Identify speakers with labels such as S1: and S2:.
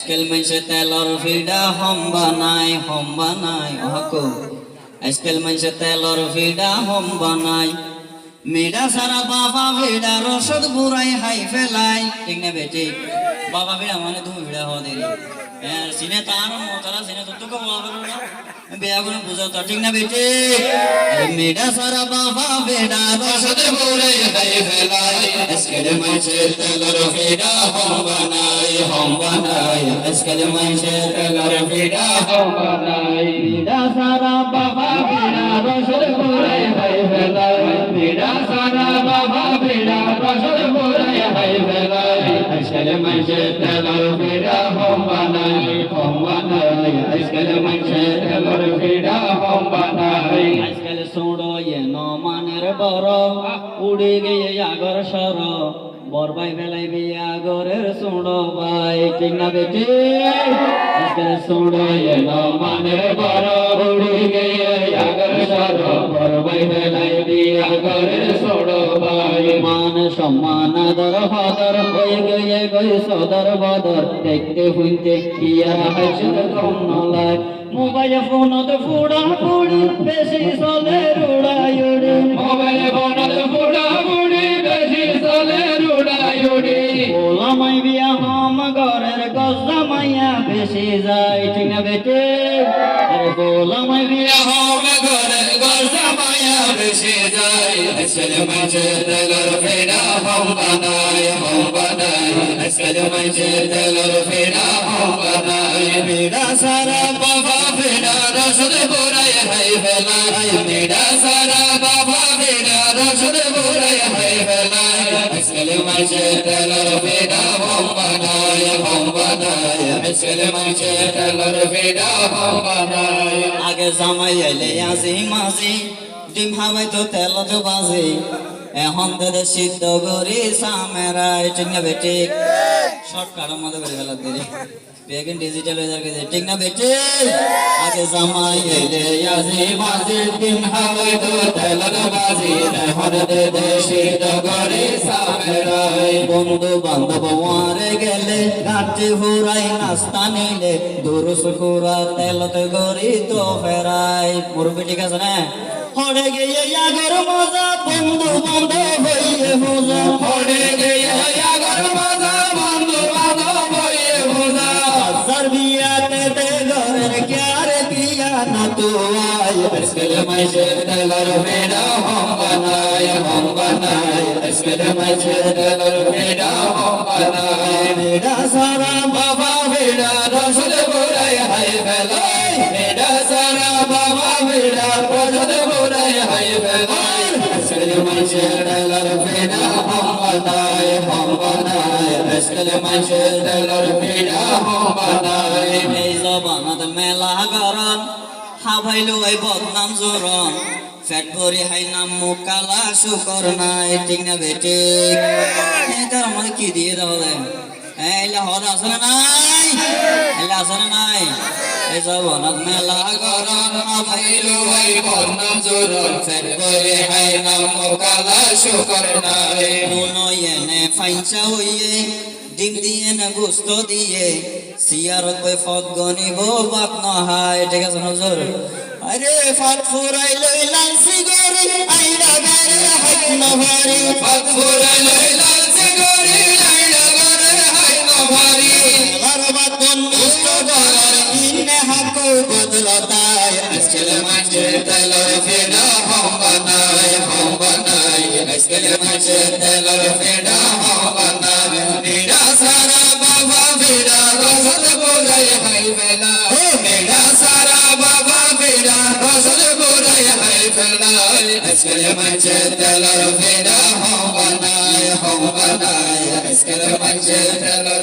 S1: আজকাল মানুষে তেলর ফিডা হম বানাই হম বানায়, অহকো। আজকাল মানুষে তেলর ফিডা হম বানায়। মেডা সারা বাবা ভিড়া রসদ বুড়াই হাই ফেলাই ঠিক না বেটি? বাবা ভিড়া মানে তুমি ভিড়া হওয়া দেরি। সিনে তার মতারা সিনে তো তোকে বেয়া করে বুঝাও তো, ঠিক না বেটি? মেডা সারা বাবা বেডা রসদ বলে হাই ফেলাই। আজকাল মাইছে তেলর ফেডা, হম বানাই হম বানাই। আজকাল মাইছে তেলর ফেডা, হম বানাই। মেডা সারা বাবা আজকাল মানুষে তেলর ফিডা হম বানায় হম বানায় আজকাল মানুষে তেলর ফিডা হম বানায় আজকাল সোড়ো এ নমানের বড় উড়ে গিয়ে আগর সর বরবাই বেলাই বিয়ে আগরের সোড়ো বাই ঠিক বেটি আজকাল সোড়ো এ নমানের বড় উড়ে গিয়ে আগর সর বরবাই বেলাই বিয়ে বাই মান সম্মান আদর হদর হয়ে গিয়ে গই সদর বদর দেখতে শুনতে ইয়া হাসিল কম নলায় মোবাইল ফোনত ফুড়া ফুড়ি বেশি চলে রুড়ায়ুড়ি। মোবাইল ফোনত ফুড়া ফুড়ি বেশি চলে রুড়ায়ুড়ি। ওলামাই বিয়া হম ঘরের গজামাইয়া বেশি যায় ঠিক না বেটে? আরে গোলামাই বিয়া হম ঘরের গজামাইয়া বেশি যায়, আসলে তেলর ফেরা হম বানায় হম বানায় আসলে তেলর ফেরা হম বানায় বেড়া সারা বাবা বেড়া রসদ বোরায় হাই ফেলায় বেড়া সারা বাবা বেড়া রসদ বোরায় হাই ফেলায় আসলে তেলর ফেরা হম বানায় হম বানায় আসলে তেলর ফেরা হম বানায় আগে জামাই এলে আসি মাঝি ডিম হাওয়াই তো তেল তো বাজে। এখন তোদের সিদ্ধ করি সামেরাই ঠিক না বেটি শর্টকাটের মধ্যে বেরিয়ে গেল দেরি। বেগিন ডিজিটাল হয়ে যাবে ঠিক না বেটি আগে জামাই এলে আসি মাঝি ডিম হাওয়াই তো তেল তো বাজে। এখন তোদের সিদ্ধ করি সামেরাই বন্ধু বান্ধব ওয়ারে গেলে ঘাটে ঘুরাই নাস্তা নিলে, দুরুস খুরা তেলতে গরি তো ফেরাই। মুরব্বী ঠিক আছে না? হরে গিয়ে আগর মজা বন্ধু বান্ধব হইয়ে মজা। হরে গিয়ে আগর মজা বন্ধু বান্ধব হইয়ে মজা। হাজার বিয়াতে তে ঘরের ক্যারে বিয়া না তো আয় আজকাল মাইসে তেলর মেরা হম বানায় হম বানায়। আজকাল মাইসে তেলর মেরা হম বানায়। মেরা সারা জবানত মেলা গরম হাভাইলো এই বদনাম জোরন ফ্যাট ভরি হাই নাম মুকালা শুকর নাই ঠিক না বেটি তার আমাদের কি দিয়ে দাও দেন এলা হদ আসলে নাই? এলা নাই? এই জবানত মেলা গরম হাই নাম শুকর নাই। নুনো এনে ফাইঞ্চা হইয়ে ডিম দিয়ে না গোস্ত দিয়ে সিয়ারত বই ফত গনিব বাত নহায় ঠিক আছে নজর? আরে ফাত ফুরাই লই লালসি গরি আইরা গারে হাত ফাত ফুরাই লই লালসি তেলর ফেনা হম বানায় হম বানায় আজকাল মাঝে তেলর ফেনা হম বানায় মেরা সারা বাবা মেরা রসদ বোলাই হাই ফেলা মেরা সারা বাবা মেরা রসদ বোলাই হাই ফেলা আজকাল মাঝে তেলর ফেনা হম বানায় হম বানায় আজকাল মাঝে তেলর